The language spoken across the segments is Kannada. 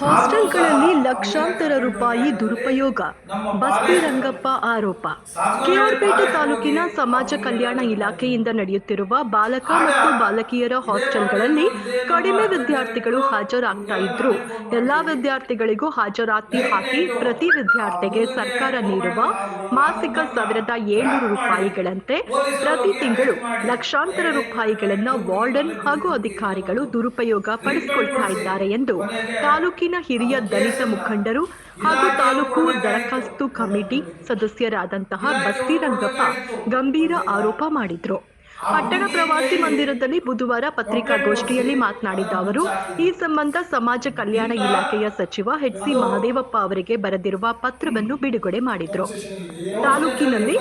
ಹಾಸ್ಟೆಲ್ಗಳಲ್ಲಿ ಲಕ್ಷಾಂತರ ರೂಪಾಯಿ ದುರುಪಯೋಗ. ಬಸ್ತಿ ರಂಗಪ್ಪ ಆರೋಪ. ಕೆಆರ್ಪೇಟೆ ತಾಲೂಕಿನ ಸಮಾಜ ಕಲ್ಯಾಣ ಇಲಾಖೆಯಿಂದ ನಡೆಯುತ್ತಿರುವ ಬಾಲಕ ಮತ್ತು ಬಾಲಕಿಯರ ಹಾಸ್ಟೆಲ್ಗಳಲ್ಲಿ ಕಡಿಮೆ ವಿದ್ಯಾರ್ಥಿಗಳು ಹಾಜರಾಗ್ತಾ ಇದ್ರು. ಎಲ್ಲಾ ವಿದ್ಯಾರ್ಥಿಗಳಿಗೂ ಹಾಜರಾತಿ ಹಾಕಿ ಪ್ರತಿ ವಿದ್ಯಾರ್ಥಿಗೆ ಸರ್ಕಾರ ನೀಡುವ ಮಾಸಿಕ ಸಾವಿರದ ಏಳ್ನೂರು ರೂಪಾಯಿಗಳಂತೆ ಪ್ರತಿ ತಿಂಗಳು ಲಕ್ಷಾಂತರ ರೂಪಾಯಿಗಳನ್ನ ವಾರ್ಡನ್ ಹಾಗೂ ಅಧಿಕಾರಿಗಳು ದುರುಪಯೋಗ ಪಡಿಸಿಕೊಳ್ತಾ ಇದ್ದಾರೆ ಎಂದು ತಾಲೂಕಿನ ಹಿರಿಯ ದಲಿತ ಮುಖಂಡರು ಹಾಗೂ ತಾಲೂಕು ದರಖಾಸ್ತು ಕಮಿಟಿ ಸದಸ್ಯರಾದಂತಹ ಬಸ್ತಿರಂಗಪ್ಪ ಗಂಭೀರ ಆರೋಪ ಮಾಡಿದ್ರು. ಪಟ್ಟಣ ಪ್ರವಾಸಿ ಮಂದಿರದಲ್ಲಿ ಬುಧವಾರ ಪತ್ರಿಕಾಗೋಷ್ಠಿಯಲ್ಲಿ ಮಾತನಾಡಿದ ಅವರು, ಈ ಸಂಬಂಧ ಸಮಾಜ ಕಲ್ಯಾಣ ಇಲಾಖೆಯ ಸಚಿವ ಎಚ್ ಸಿ ಮಹದೇವಪ್ಪ ಅವರಿಗೆ ಬರೆದಿರುವ ಪತ್ರವನ್ನು ಬಿಡುಗಡೆ ಮಾಡಿದ್ರು. ತಾಲೂಕಿನಲ್ಲಿ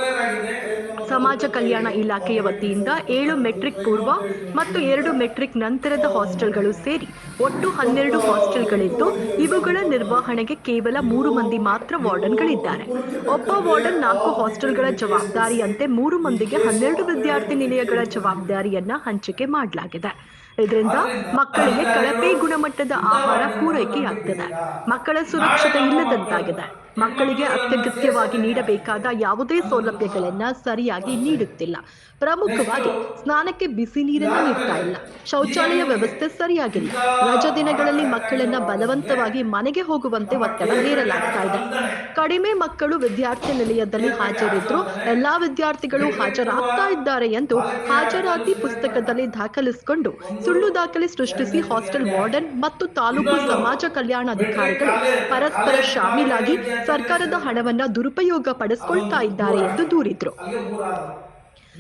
ಸಮಾಜ ಕಲ್ಯಾಣ ಇಲಾಖೆಯ ವತಿಯಿಂದ ಏಳು ಮೆಟ್ರಿಕ್ ಪೂರ್ವ ಮತ್ತು ಎರಡು ಮೆಟ್ರಿಕ್ ನಂತರದ ಹಾಸ್ಟೆಲ್ಗಳು ಸೇರಿ ಒಟ್ಟು ಹನ್ನೆರಡು ಹಾಸ್ಟೆಲ್ಗಳಿದ್ದು, ಇವುಗಳ ನಿರ್ವಹಣೆಗೆ ಕೇವಲ ಮೂರು ಮಂದಿ ಮಾತ್ರ ವಾರ್ಡನ್ಗಳಿದ್ದಾರೆ. ಒಬ್ಬ ವಾರ್ಡನ್ ನಾಲ್ಕು ಹಾಸ್ಟೆಲ್ಗಳ ಜವಾಬ್ದಾರಿಯಂತೆ ಮೂರು ಮಂದಿಗೆ ಹನ್ನೆರಡು ವಿದ್ಯಾರ್ಥಿ ನಿಲಯಗಳ ಜವಾಬ್ದಾರಿಯನ್ನ ಹಂಚಿಕೆ ಮಾಡಲಾಗಿದೆ. ಇದರಿಂದ ಮಕ್ಕಳಿಗೆ ಕಳಪೆ ಗುಣಮಟ್ಟದ ಆಹಾರ ಪೂರೈಕೆಯಾಗ್ತದೆ. ಮಕ್ಕಳ ಸುರಕ್ಷತೆ ಇಲ್ಲದಂತಾಗಿದೆ. ಮಕ್ಕಳಿಗೆ ಅತ್ಯಗತ್ಯವಾಗಿ ನೀಡಬೇಕಾದ ಯಾವುದೇ ಸೌಲಭ್ಯಗಳನ್ನ ಸರಿಯಾಗಿ ನೀಡುತ್ತಿಲ್ಲ. ಪ್ರಮುಖವಾಗಿ ಸ್ನಾನಕ್ಕೆ ಬಿಸಿ ನೀರನ್ನು ನೀಡ್ತಾ ಇಲ್ಲ. ಶೌಚಾಲಯ ವ್ಯವಸ್ಥೆ ಸರಿಯಾಗಿಲ್ಲ. ರಜಾ ದಿನಗಳಲ್ಲಿ ಮಕ್ಕಳನ್ನ ಬಲವಂತವಾಗಿ ಮನೆಗೆ ಹೋಗುವಂತೆ ಒತ್ತಡ ಹೇರಲಾಗ್ತಾ ಇದೆ. ಕಡಿಮೆ ಮಕ್ಕಳು ವಿದ್ಯಾರ್ಥಿ ನಿಲಯದಲ್ಲಿ ಹಾಜರಿದ್ರು. ಎಲ್ಲಾ ವಿದ್ಯಾರ್ಥಿಗಳು ಹಾಜರಾಗ್ತಾ ಇದ್ದಾರೆ ಎಂದು ಹಾಜರಾತಿ ಪುಸ್ತಕದಲ್ಲಿ ದಾಖಲಿಸಿಕೊಂಡು ಸುಳ್ಳು ದಾಖಲೆ ಸೃಷ್ಟಿಸಿ ಹಾಸ್ಟೆಲ್ ವಾರ್ಡನ್ ಮತ್ತು ತಾಲೂಕು ಸಮಾಜ ಕಲ್ಯಾಣಾಧಿಕಾರಿಗಳು ಪರಸ್ಪರ ಶಾಮೀಲಾಗಿ ಸರ್ಕಾರದ ಹಣವನ್ನ ದುರುಪಯೋಗ ಪಡಿಸ್ಕೊಳ್ತಾ ಇದ್ದಾರೆ ಎಂದು ದೂರಿದ್ರು.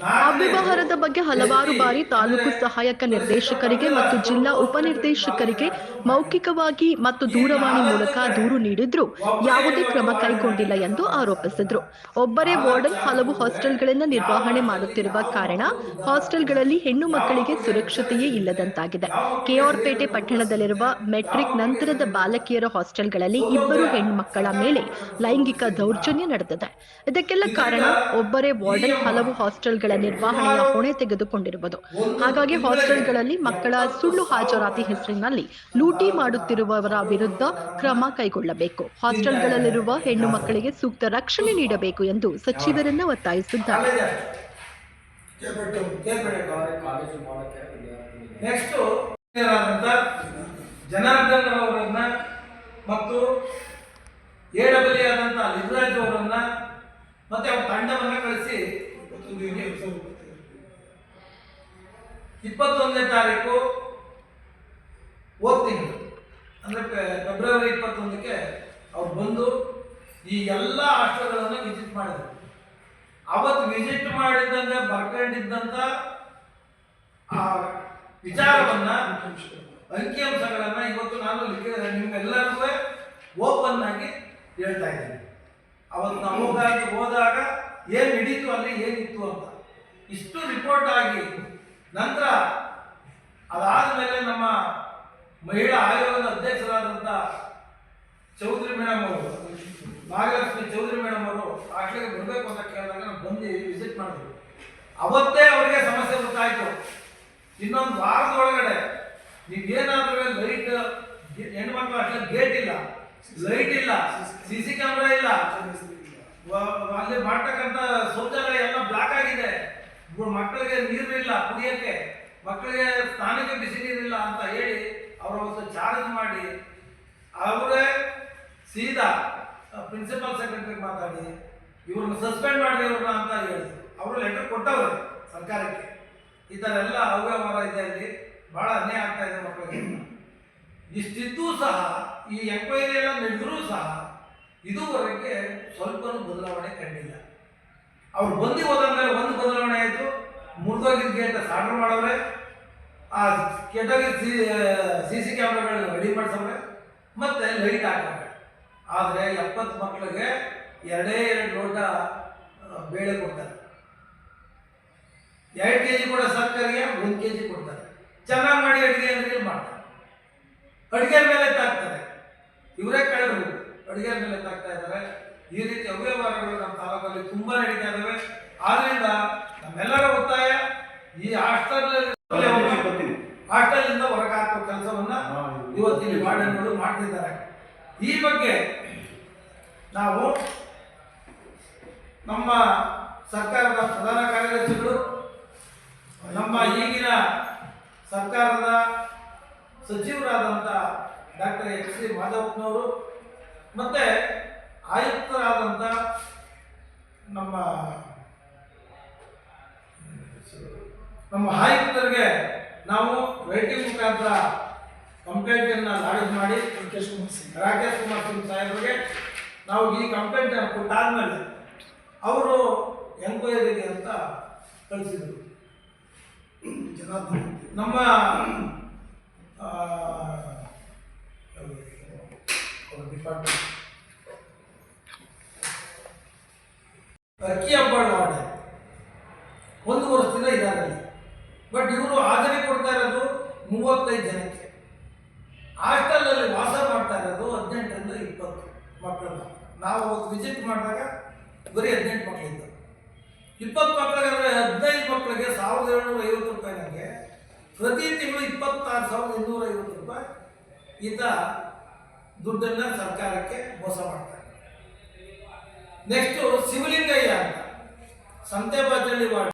ಅವ್ಯವಹಾರದ ಬಗ್ಗೆ ಹಲವಾರು ಬಾರಿ ತಾಲೂಕು ಸಹಾಯಕ ನಿರ್ದೇಶಕರಿಗೆ ಮತ್ತು ಜಿಲ್ಲಾ ಉಪನಿರ್ದೇಶಕರಿಗೆ ಮೌಖಿಕವಾಗಿ ಮತ್ತು ದೂರವಾಣಿ ಮೂಲಕ ದೂರು ನೀಡಿದ್ರೂ. ಯಾವುದೇ ಕ್ರಮ ಕೈಗೊಂಡಿಲ್ಲ ಎಂದು ಆರೋಪಿಸಿದ್ರು. ಒಬ್ಬರೇ ವಾರ್ಡನ್ ಹಲವು ಹಾಸ್ಟೆಲ್ಗಳನ್ನು ನಿರ್ವಹಣೆ ಮಾಡುತ್ತಿರುವ ಕಾರಣ ಹಾಸ್ಟೆಲ್ಗಳಲ್ಲಿ ಹೆಣ್ಣು ಮಕ್ಕಳಿಗೆ ಸುರಕ್ಷತೆಯೇ ಇಲ್ಲದಂತಾಗಿದೆ. ಕೆಆರ್ಪೇಟೆ ಪಟ್ಟಣದಲ್ಲಿರುವ ಮೆಟ್ರಿಕ್ ನಂತರದ ಬಾಲಕಿಯರ ಹಾಸ್ಟೆಲ್ಗಳಲ್ಲಿ ಇಬ್ಬರು ಹೆಣ್ಮಕ್ಕಳ ಮೇಲೆ ಲೈಂಗಿಕ ದೌರ್ಜನ್ಯ ನಡೆದಿದೆ. ಇದಕ್ಕೆಲ್ಲ ಕಾರಣ ಒಬ್ಬರೇ ವಾರ್ಡನ್ ಹಲವು ಹಾಸ್ಟೆಲ್ಗಳ ನಿರ್ವಹಣೆಯ ಹೊಣೆ ತೆಗೆದುಕೊಂಡಿರುವುದು. ಹಾಗಾಗಿ ಹಾಸ್ಟೆಲ್ಗಳಲ್ಲಿ ಮಕ್ಕಳ ಸುಳ್ಳು ಹಾಜರಾತಿ ಹೆಸರಿನಲ್ಲಿ ಲೂಟಿ ಮಾಡುತ್ತಿರುವವರ ವಿರುದ್ಧ ಕ್ರಮ ಕೈಗೊಳ್ಳಬೇಕು. ಹಾಸ್ಟೆಲ್ಗಳಲ್ಲಿರುವ ಹೆಣ್ಣು ಮಕ್ಕಳಿಗೆ ಸೂಕ್ತ ರಕ್ಷಣೆ ನೀಡಬೇಕು ಎಂದು ಸಚಿವರನ್ನ ಒತ್ತಾಯಿಸಿದ್ದಾರೆ. ಮತ್ತು ಲಿಂಗರಾಜ್ ಅವರನ್ನ ಮತ್ತೆ ಅವ್ರ ತಂಡವನ್ನ ಕಳಿಸಿ ಇಪ್ಪತ್ತೊಂದನೇ ತಾರೀಕು ಓದ್ತೀನಿ ಅಂದರೆ ಫೆಬ್ರವರಿ ಇಪ್ಪತ್ತೊಂದಕ್ಕೆ ಅವ್ರು ಬಂದು ಈ ಎಲ್ಲ ಆಶ್ರಮಗಳನ್ನು ವಿಸಿಟ್ ಮಾಡಿದ್ರು. ಅವತ್ತು ವಿಸಿಟ್ ಮಾಡಿದ್ದಂಗೆ ಬರ್ಕೊಂಡಿದ್ದಂತ ಆ ವಿಚಾರವನ್ನ ಅಂಕಿಅಂಶಗಳನ್ನ ಇವತ್ತು ನಾನು ನಿಮ್ಗೆಲ್ಲರಿಗೂ ಓಪನ್ ಆಗಿ ಹೇಳ್ತಾ ಇದ್ದೀನಿ. ಅವತ್ತು ಹೋದಾಗ ಹೋದಾಗ ಏನ್ ನಡೀತು ಅಲ್ಲಿ ಏನಿತ್ತು ಅಂತ. ಇಷ್ಟು ರಿಪೋರ್ಟ್ ಆಗಿ ನಂತರ ಅದಾದ ಮೇಲೆ ನಮ್ಮ ಮಹಿಳಾ ಆಯೋಗದ ಅಧ್ಯಕ್ಷರಾದಂಥ ಚೌಧರಿ ಮೇಡಮ್ ಅವರು ನಾಗಲಕ್ಷ್ಮಿ ಚೌಧರಿ ಮೇಡಮ್ ಅವರು ಹಾಸ್ಟೆಲ್ಗೆ ಬರಬೇಕು ಅಂತ ಕೇಳಿದಾಗ ನಾನು ಬಂದು ವಿಸಿಟ್ ಮಾಡಿದ್ರು. ಅವತ್ತೇ ಅವರಿಗೆ ಸಮಸ್ಯೆ ಗೊತ್ತಾಯಿತು. ಇನ್ನೊಂದು ವಾರದ ಒಳಗಡೆ ನೀವೇನಾದ್ರೂ ಲೈಟ್ ಹೆಣ್ಮಕ್ಳು ಅಷ್ಟೇ ಗೇಟ್ ಇಲ್ಲ. ಲೈಟ್ ಇಲ್ಲ. ಸಿ ಸಿ ಕ್ಯಾಮ್ರಾ ಇಲ್ಲ ವ- ಅಲ್ಲಿ ಮಾಡ್ತಕ್ಕಂಥ ಶೌಚಾಲಯ ಎಲ್ಲ ಬ್ಲಾಕ್ ಆಗಿದೆ. ಮಕ್ಕಳಿಗೆ ನೀರು ಇಲ್ಲ, ಕುಡಿಯಕ್ಕೆ. ಮಕ್ಕಳಿಗೆ ಸ್ನಾನಕ್ಕೆ ಬಿಸಿ ನೀರಿಲ್ಲ ಅಂತ ಹೇಳಿ ಅವರ ಒಂದು ಚಾರ್ಜ್ ಮಾಡಿ ಅವರೇ ಸೀದಾ ಪ್ರಿನ್ಸಿಪಲ್ ಸೆಕ್ರೆಟರಿ ಮಾತಾಡಿ ಇವ್ರನ್ನ ಸಸ್ಪೆಂಡ್ ಮಾಡಿ ಇವ್ರನ್ನ ಅಂತ ಹೇಳಿ ಅವರು ಲೆಟರ್ ಕೊಟ್ಟವ್ರೆ ಸರ್ಕಾರಕ್ಕೆ. ಈ ಥರ ಎಲ್ಲ ಅವ್ಯವಹಾರ ಇದೆ ಇಲ್ಲಿ ಬಹಳ ಅನ್ಯಾಯ ಆಗ್ತಾ ಇದೆ ಮಕ್ಕಳಿಗೆ ಇಷ್ಟಿದ್ದೂ ಸಹ, ಈ ಎಂಕ್ವೈರಿ ಎಲ್ಲ ನಡೆದರೂ ಸಹ ಇದುವರೆಗೆ ಸ್ವಲ್ಪನೂ ಬದಲಾವಣೆ ಕಂಡಿಲ್ಲ. ಅವ್ರು ಬಂದು ಹೋದಂದ್ರೆ ಒಂದು ಬದಲಾವಣೆ ಆಯಿತು. ಮುರಿದೋಗಿದ್ದ ಅಂತ ಸಾರ್ಡರ್ ಮಾಡವ್ರೆ ಆ ಕೆಟ್ಟೋಗಿದ್ದ ಸಿ ಸಿ ಸಿ ಕ್ಯಾಮ್ರಾಗಳನ್ನ ರೆಡಿ ಮಾಡಿಸವ್ರೆ, ಮತ್ತೆ ಲೈಟ್ ಹಾಕವ್ರೆ. ಆದರೆ ಎಪ್ಪತ್ತು ಮಕ್ಕಳಿಗೆ ಎರಡೇ ಎರಡು ಲೋಟ ಬೇಳೆ ಕೊಡ್ತಾರೆ. ಎರಡು ಕೆ ಜಿ ಕೂಡ ಸರ್ಕಾರಿಗೆ ಒಂದು ಕೆ ಜಿ ಕೊಡ್ತಾರೆ. ಚೆನ್ನಾಗಿ ಮಾಡಿ ಅಡುಗೆ ಅಂದ್ರೆ ಮಾಡ್ತಾರೆ? ಅಡುಗೆ ಮೇಲೆ ತಾಕ್ತಾರೆ ಇವರೇ ಕಳೆದ್ರು ಅಡುಗೆ ಮೇಲೆ ತಾಕ್ತಾ ಇದ್ದಾರೆ ಈ ರೀತಿ ಅವ್ಯವಹಾರಗಳು ನಮ್ಮ ತಾಲೂಕಲ್ಲಿ ತುಂಬಾ ನಡೀತಾ ಇದಾವೆ. ಆದ್ರಿಂದ ನಮ್ಮೆಲ್ಲರ ಒತ್ತಾಯ ಈ ಹಾಸ್ಟೆಲ್ ಹಾಸ್ಟೆಲ್ ಇಂದ ಹೊರಗೆ ಹಾಕೋ ಕೆಲಸವನ್ನ ಇವತ್ತಿಲ್ಲಿ ಮಾಡಿದ್ರು ವಾರ್ಡನ್ಗಳು ಮಾಡ್ತಿದ್ದಾರೆ. ಈ ಬಗ್ಗೆ ನಾವು ನಮ್ಮ ಸರ್ಕಾರದ ಪ್ರಧಾನ ಕಾರ್ಯದರ್ಶಿಗಳು ನಮ್ಮ ಈಗಿನ ಸರ್ಕಾರದ ಸಚಿವರಾದಂಥ ಡಾಕ್ಟರ್ ಎಚ್ ಸಿ ಮಾಧವಪ್ಪನವರು ಮತ್ತೆ ಆಯುಕ್ತರಾದಂಥ ನಮ್ಮ ನಮ್ಮ ಆಯುಕ್ತರಿಗೆ ನಾವು ವೇಟಿಂಗ್ ಮುಖಾಂತರ ಕಂಪ್ಲೇಂಟನ್ನು ಲಾಡ್ಜ್ ಮಾಡಿ ರಾಕೇಶ್ ಕುಮಾರ್ ಸಿಂಗ್ ರಾಕೇಶ್ ಕುಮಾರ್ ಸಿಂಗ್ ಸಾಹೇಬರಿಗೆ ನಾವು ಈ ಕಂಪ್ಲೇಂಟನ್ನು ಕೊಟ್ಟಾದ್ಮೇಲೆ ಅವರು ಎಂಕ್ವೈರಿಗೆ ಅಂತ ಕಳಿಸಿದರು. ನಮ್ಮ ಡಿಪಾರ್ಟ್ಮೆಂಟ್ ಅಕ್ಕಿ ಹಬ್ಬ ವಾರ್ಡ್ ಒಂದು ವರ್ಷದಿಂದ ಇದ್ದಾರೆ ಬಟ್ ಇವರು ಹಾಜರಿ ಕೊಡ್ತಾ ಇರೋದು ಮೂವತ್ತೈದು ಜನಕ್ಕೆ. ಹಾಸ್ಟೆಲಲ್ಲಿ ವಾಸ ಮಾಡ್ತಾ ಇರೋದು ಹದಿನೆಂಟರಿಂದ ಇಪ್ಪತ್ತು ಮಕ್ಕಳನ್ನ ನಾವು ಅವತ್ತು ವಿಸಿಟ್ ಮಾಡಿದಾಗ ಬರೀ ಹದಿನೆಂಟು ಮಕ್ಕಳಿದ್ದು. ಇಪ್ಪತ್ತು ಮಕ್ಕಳಿಗೆ ಹದಿನೈದು ಮಕ್ಕಳಿಗೆ ಸಾವಿರದ ಏಳ್ನೂರ ಐವತ್ತು ರೂಪಾಯಿ ನನಗೆ ಪ್ರತಿ ತಿಂಗಳು ಇಪ್ಪತ್ತಾರು ಸಾವಿರದ ಇನ್ನೂರ ಐವತ್ತು ರೂಪಾಯಿ ಈತ ದುಡ್ಡನ್ನು ಸರ್ಕಾರಕ್ಕೆ ಮೋಸ ಮಾಡ್ತಾರೆ ನೆಕ್ಸ್ಟ್ ಶಿವಲಿಂಗಯ್ಯ ಅಂತ. ಸಂತೆ ವಾರ್ಡ್.